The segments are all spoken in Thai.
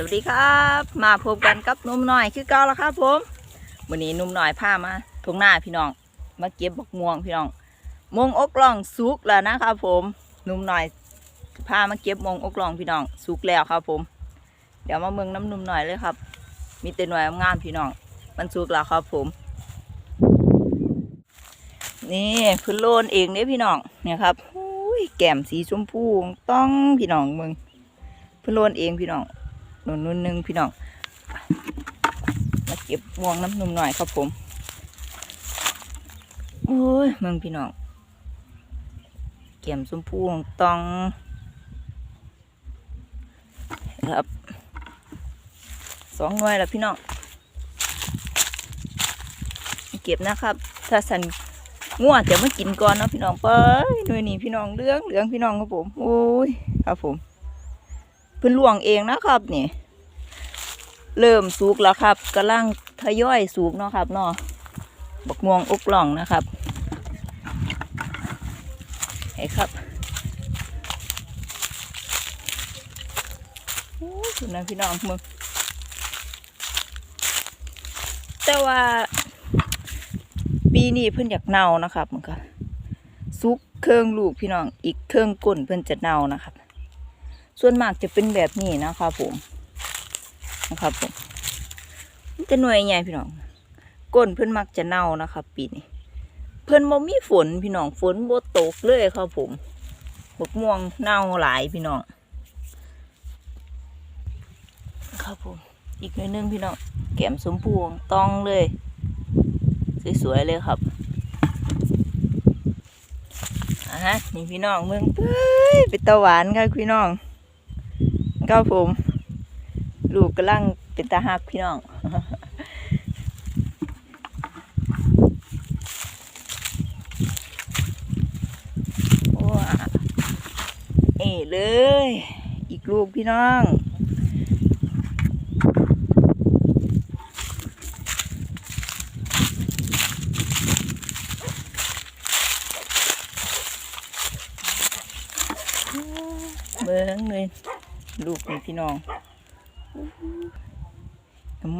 สวัสดีครับ มาพบกันกับนุ่มหน่อยคือเก่าแล้วครับผมวันนี้นุ่มหน่อยพามาทงหน้าพี่น้องมาเก็บบักม่วงพี่น้องม่วงอกล่องสุกแล้วนะครับผมนุ่มหน่อยพามาเก็บม่วงอกล่องพี่น้องสุกแล้วครับผม เดี๋ยวมาเมืองน้ำนุ่มหน่อยเลยครับ มีแต่หน่วยงามพี่น้อง มันสุกแล้วครับผม นี่พื้นโลนเองเนี่ยพี่น้องเนี่ยครับอุ้ยแก้มสีชมพูต้องพี่น้องเมืองพื้นโลนเองพี่น้อง นุ่นนุ่นหนึ่งพี่น้อง มาเก็บม่วงน้ำนุ่มหน่อยครับผมโอ้ยเมืองพี่น้อง เกี่ยมชมพูงตอง ครับสองหน่วยแล้วพี่น้อง เก็บนะครับ ถ้าสันง่วจะมากินก่อนเนาะพี่น้องไปหน่วยนี้พี่น้องเหลืองเหลืองพี่น้องครับผมโอ้ยครับผมเพิ่นลวงเองนะครับนี่ เริ่มสุกแล้วครับกำลังทยอยสุกเนาะครับเนาะบักม่วงอกหล่องนะครับเห็นครับโอ้ยคุณนะพี่น้องมึงแต่ว่าปีนี้เพิ่นอยากเน่านะครับมันก็สุกเครื่องลูกพี่น้องอีกเครื่องก้นเพิ่นจะเน่านะครับ ส่วนมากจะเป็นแบบนี้นะครับผม นะครับผมมันจะหน่วยใหญ่พี่น้องก้นเพื่อนมักจะเน่านะครับ ปีนี้เพื่อนบ่มีฝนพี่น้องฝนบ่ตกเลยครับผมบกม่วงเน่าหลายพี่น้องครับผมอีกหน่อยนึงพี่น้องแก้มสมพวงต้องเลยสวยๆเลยครับอะฮะนี่พี่น้องเมืองเป้ยเป็นตะหวานครับพี่น้องครับผม ลูกกำลังเป็นตาหักพี่น้องว้าเอ๋เลย อีกลูกพี่น้องเบิ้งเลยลูกนี่พี่น้อง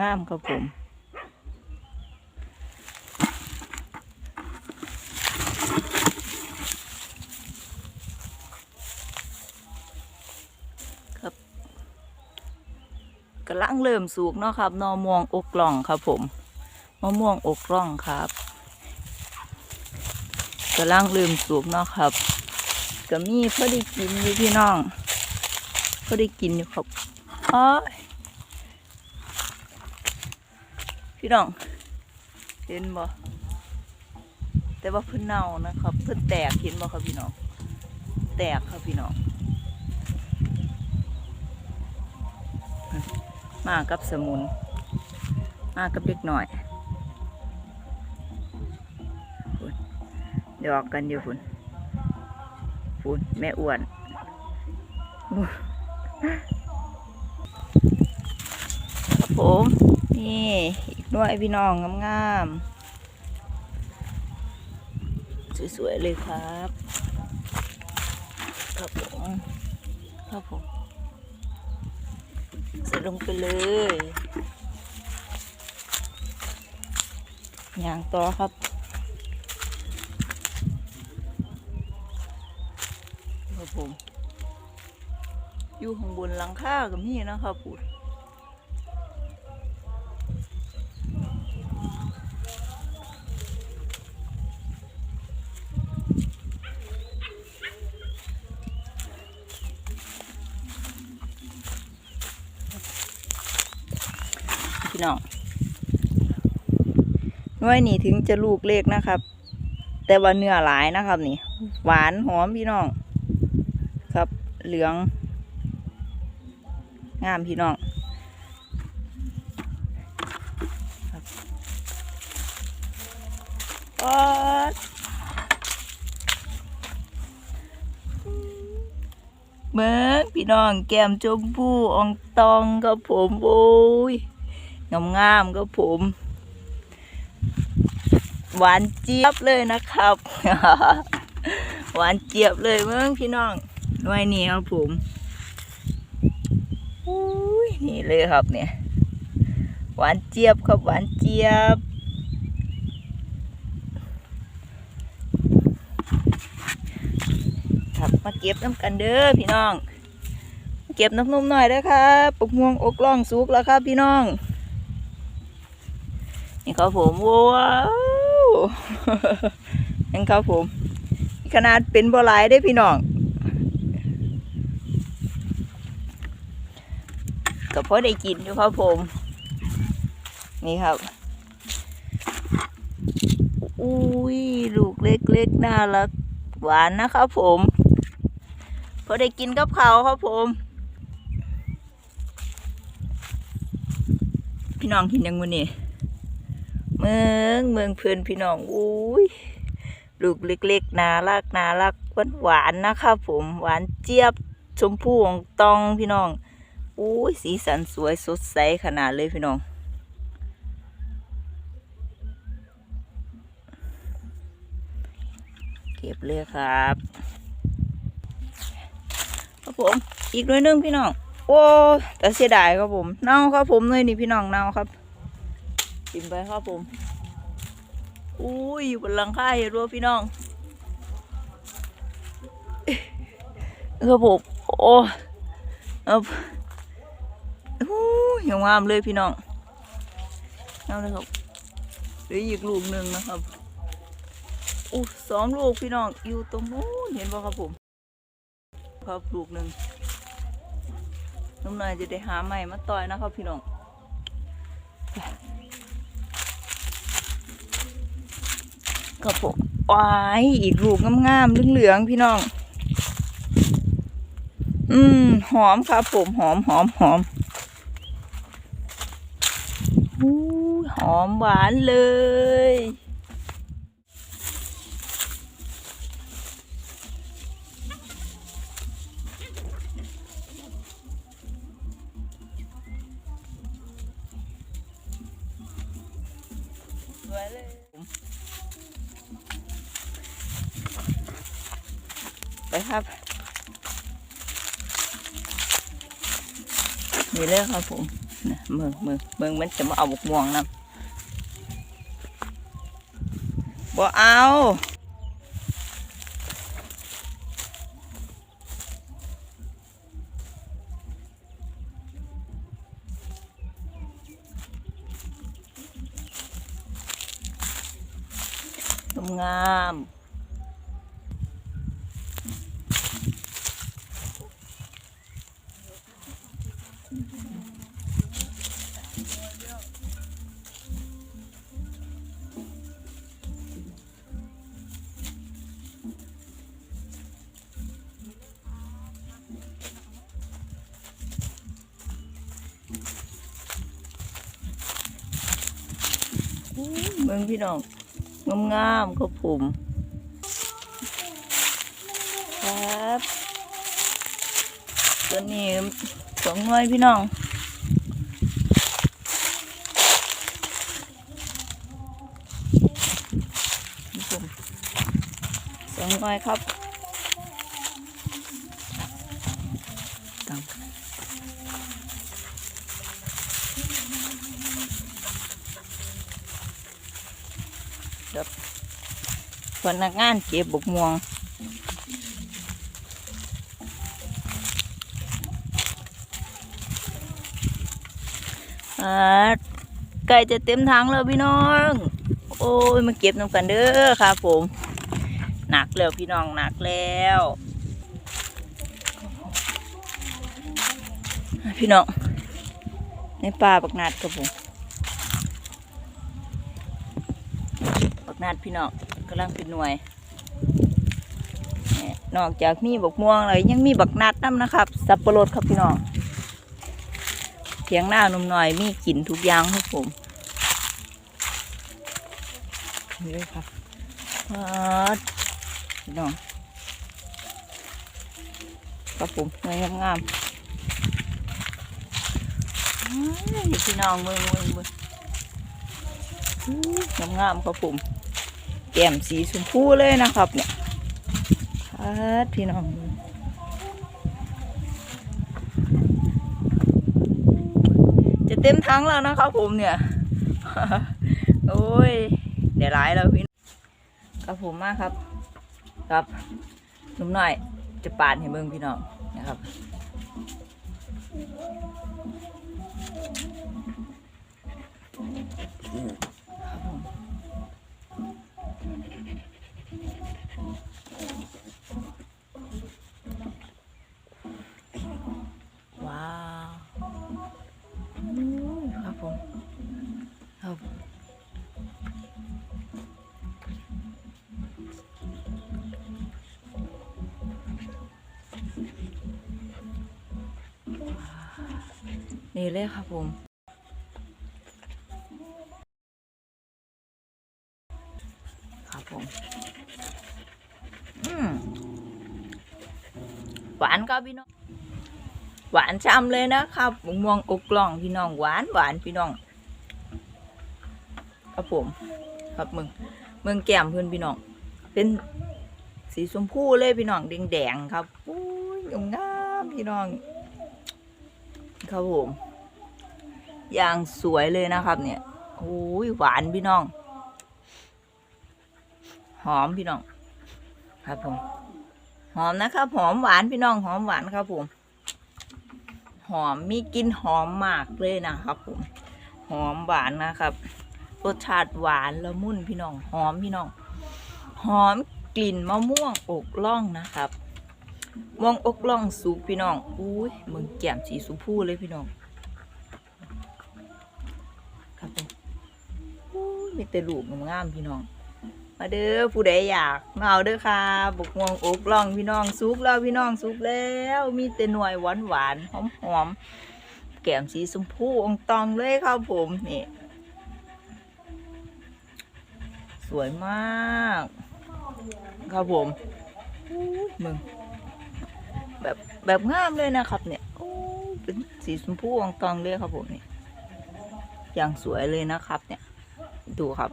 งามครับผมครับกำลังเริ่มสุกเนาะครับนอม่วงอกกล่องครับผมมะม่วงอกกล่องครับกำลังเริ่มสุกเนาะครับก็มีพอได้กินอยู่พี่น้องพอได้กินอยู่ครับอ๋อ พี่น้อง เห็นบ่แต่ว่าเพิ่นเน่านะครับเพิ่นแตกเห็นบ่ครับพี่น้อง แตกครับพี่น้อง มากับสมุน มากับเด็กหน่อยฝนเดี๋ยอกกันอยู่พุ่นพุ่นแม่อ้วนครับผม นี่ อีกหน่วยพี่น้องงามๆสวยๆเลยครับครับผมครับผมใส่ลงไปเลยอย่างต่อครับครับผมอยู่ข้างบนหลังคากับนี่นะครับปูด พี่น้องน้อยนี่ถึงจะลูกเล็กนะครับ แต่ว่าเนื้อหลายนะครับนี่ หวานหอมพี่น้อง ครับเหลือง งามพี่น้องครับอ๊อดเมื่อพี่น้องแก้มชมพูอองตองครับผมโอ้ย งามงามๆครับผม หวานเจี๊ยบเลยนะครับ หวานเจี๊ยบเลยเมื่อพี่น้องหน่วยนี้ครับผมอุ้ยนี่เลยครับเนี่ย หวานเจี๊ยบครับหวานเจี๊ยบครับมาเก็บน้ำกันเด้อพี่น้อง เก็บน้ำนมหน่อยเด้อครับปกม่วงอกล่องสุกแล้วครับพี่น้อง นี่ครับผมว้าวนี่ครับผม ขนาดเป็นบัวลายได้พี่น้องก็พอได้กินอยู่ครับผม นี่ครับอุ้ยลูกเล็กๆน่ารักหวานนะครับผม พอได้กินกับเขาครับผม พี่น้องกินยังวันนี้ เมืองเมืองเพื่อนพี่น้องอุ้ยลูกเล็กๆน่ารักน่ารักหวานหวานๆนะครับผมหวานเจี๊ยบชมพู่ของตองพี่น้องอุ้ยสีสันสวยสดใสขนาดเลยพี่น้องเก็บเลยครับครับผมอีกหน่วยนึงพี่น้องโอ้แต่เสียดายครับผมเน่าครับผมเลยนี่พี่น้องเน่าครับ กินไปครับผม อุ้ยอยู่บนหลังคาเห็นรั้วพี่น้องครับผมโอ้ครับอู้ยยังงามเลยพี่น้องงามเลยครับเหลืออีกลูกหนึ่งนะครับอู้สองลูกพี่น้องอยู่ตรงนู้นเห็นป่ะครับผม ครับลูกหนึ่งน้ำหน่อยจะได้หาใหม่มาต่อยนะครับพี่น้อง ครับผมว้ายอีกลูกงามๆเหลืองๆพี่น้อง อืม หอมครับผมหอมหอมหอมอหอมหวานเลย สวยเลยไป ครับ นี่เลยครับผมเมืองเมืองเมืองมันจะมาเอาบกม่วงนะบ่เอางาม เมืองพี่น้องงามๆครับผมครับตัวนี้สองน่อยพี่น้องนี่สองน่อยครับ พนักงานเก็บบกม่วงไก่จะเต็มถังแล้วพี่น้อง โอ้ยมาเก็บน้ำกันเด้อครับผมหนักแล้วพี่น้องหนักแล้วพี่น้องในป่าบักนาดครับผมบักนาดพี่น้อง กำลังเป็นหน่วย นอกจากมีบักม่วงแล้วยังมีบักนาดน้ำนะครับ สับปะรดครับพี่น้องเพียงหน้านุ่มหน่อยมีกลิ่นทุกอย่างครับผมนี่เลยครับพี่น้องครับผมงามๆอ้ายพี่น้องมือมือมืองามงามครับผม แก้มสีชมพูเลยนะครับเนี่ยพัดพี่น้องจะเต็มทั้งแล้วนะครับผมเนี่ย โอ้ยเดี๋ยวร้ายแล้วพี่ครับผมมากครับ ครับหนุ่มหน่อยจะปาดให้เบิ่งพี่น้องนะครับครับผม ว้าวอืมครับผมครับนี่เลยครับผม ครับพี่น้องหวานช่ำเลยนะครับมะม่วงอกกล่องพี่น้องหวานหวานพี่น้องครับผมครับมึงเมืองแก้มเพื่อนพี่น้อง เป็นสีชมพูเลยพี่น้องแดงๆครับอุ้ยงามพี่น้อง ครับผมอย่างสวยเลยนะครับเนี่ยโอ้ยหวานพี่น้อง หอมพี่น้อง ครับผม หอมนะครับ หอมหวานพี่น้องหอมหวานครับผมหอมมีกลิ่นหอมมากเลยนะครับผมหอมหวานนะครับรสชาติหวานละมุนพี่น้องหอมพี่น้อง หอมกลิ่นมะม่วงอกล่องนะครับม่วงอกล่องสุกพี่น้องอุ้ยมึงแก้มสีสุพูเลยพี่น้องครับผมอุ้ยมีแต่ลูกงามพี่น้อง มาเด้อผู้ใดอยากมาเอาเด้อค่ะบุกม่วงอกล่องพี่น้องสุกแล้วพี่น้องสุกแล้ว มีแต่หน่วยหวานหวานหอมหอมแก้มสีชมพูองตองเลยครับผมนี่สวยมากครับผมมึงแบบแบบงามเลยนะครับเนี่ยโอ้ยเป็นสีชมพูองตองเลยครับผมนี่อย่างสวยเลยนะครับเนี่ย ดูครับ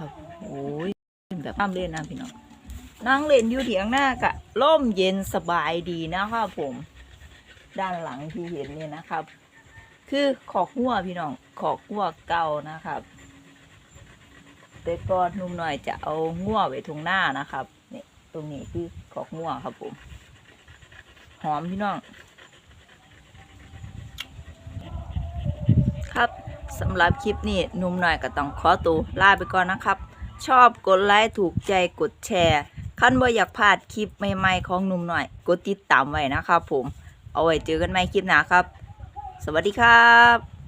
ครับ โอ้ยแบบน้ำเล่นนะพี่น้องนั่งเล่นอยู่เถียงหน้ากะร่มเย็นสบายดีนะครับผม ด้านหลังที่เห็นเนี่ยนะครับ คือขอกหัวพี่น้องขอกหัวเก่านะครับแต่ก่อนนุ่มหน่อยจะเอางัวไว้ตรงหน้านะครับนี่ตรงนี้คือขอกงัวครับผม หอมพี่น้อง ครับ สำหรับคลิปนี้นุ่มหน่อยก็ต้องขอตัวลาไปก่อนนะครับ ชอบกดไลค์ถูกใจกดแชร์ขั้นว่าอยากพลาดคลิปใหม่ๆของนุ่มหน่อยกดติดตามไว้นะครับผมเอาไว้เจอกันใหม่คลิปหน้าครับ สวัสดีครับ